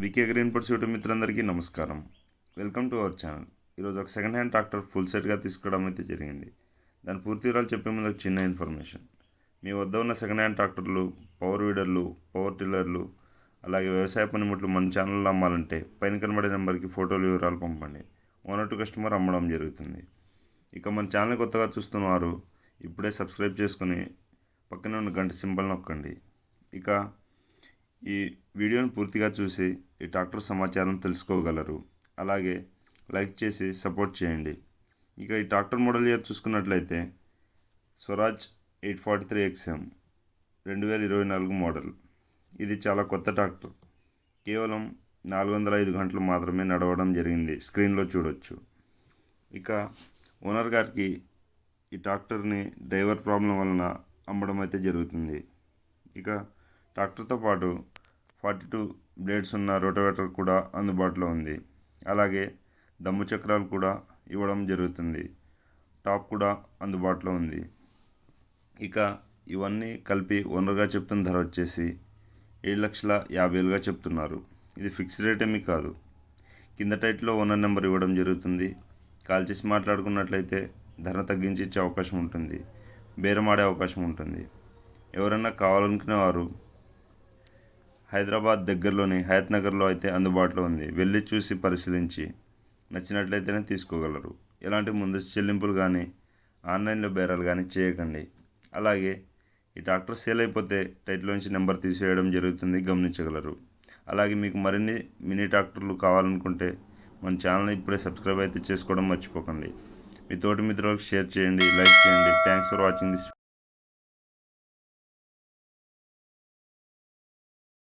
VK green purse YouTube మిత్రులందరికీ నమస్కారం. Welcome to our channel. ఈరోజు ఒక సెకండ్ హ్యాండ్ ట్రాక్టర్ ఫుల్ సెట్గా తీసుకోవడం అయితే జరిగింది. దాని పూర్తి వివరాలు చెప్పే ముందు ఒక చిన్న ఇన్ఫర్మేషన్. మీ వద్ద ఉన్న సెకండ్ హ్యాండ్ ట్రాక్టర్లు పవర్ వీడర్లు పవర్ టిల్లర్లు అలాగే వ్యవసాయ పనిముట్లు మన ఛానల్లో అమ్మాలంటే పైన కనబడే నెంబర్కి ఫోటోలు వివరాలు పంపండి. ఓనర్ టు కస్టమర్ అమ్మడం జరుగుతుంది. ఇక మన ఛానల్ కొత్తగా చూస్తున్న వారు ఇప్పుడే సబ్స్క్రైబ్ చేసుకుని పక్కనే ఉన్న గంట సింబల్ నొక్కండి. ఇక ఈ వీడియోను పూర్తిగా చూసి ఈ ట్రాక్టర్ సమాచారం తెలుసుకోగలరు. అలాగే లైక్ చేసి సపోర్ట్ చేయండి. ఇక ఈ ట్రాక్టర్ మోడల్ ఇయర్ చూసుకున్నట్లయితే Swaraj eight forty three XM రెండు వేల ఇరవై నాలుగు మోడల్. ఇది చాలా కొత్త ట్రాక్టర్ కేవలం నాలుగు వందల ఐదు గంటలు మాత్రమే నడవడం జరిగింది. స్క్రీన్లో చూడొచ్చు. ఇక ఓనర్ గారికి ఈ ట్రాక్టర్ని డ్రైవర్ ప్రాబ్లం వలన అమ్మడం అయితే జరుగుతుంది. ఇక ట్రాక్టర్తో పాటు ఫార్టీ టూ బ్లేడ్స్ ఉన్న రోటోవేటర్ కూడా అందుబాటులో ఉంది. అలాగే దమ్ము చక్రాలు కూడా ఇవ్వడం జరుగుతుంది. టాప్ కూడా అందుబాటులో ఉంది. ఇక ఇవన్నీ కలిపి ఓనర్గా చెప్తున్న ధర వచ్చేసి ఏడు లక్షల యాభై వేలుగా చెప్తున్నారు. ఇది ఫిక్స్డ్ రేట్ ఏమీ కాదు. కింద టైట్లో ఓనర్ నెంబర్ ఇవ్వడం జరుగుతుంది. కాల్ చేసి మాట్లాడుకున్నట్లయితే ధర తగ్గించి ఇచ్చే అవకాశం ఉంటుంది. బేరమాడే అవకాశం ఉంటుంది. ఎవరైనా కావాలనుకునే వారు హైదరాబాద్ దగ్గరలోని హయత్ నగర్లో అయితే అందుబాటులో ఉంది. వెళ్ళి చూసి పరిశీలించి నచ్చినట్లయితేనే తీసుకోగలరు. ఎలాంటి ముందస్తు చెల్లింపులు కానీ ఆన్లైన్లో బేరాలు కానీ చేయకండి. అలాగే ఈ ట్రాక్టర్ సేల్ అయిపోతే టైటిల్ నుంచి నెంబర్ తీసేయడం జరుగుతుంది. గమనించగలరు. అలాగే మీకు మరిన్ని మినీ ట్రాక్టర్లు కావాలనుకుంటే మన ఛానల్ని ఇప్పుడే సబ్స్క్రైబ్ అయితే చేసుకోవడం మర్చిపోకండి. మీ తోటి మిత్రులకు షేర్ చేయండి లైక్ చేయండి. Thanks for watching this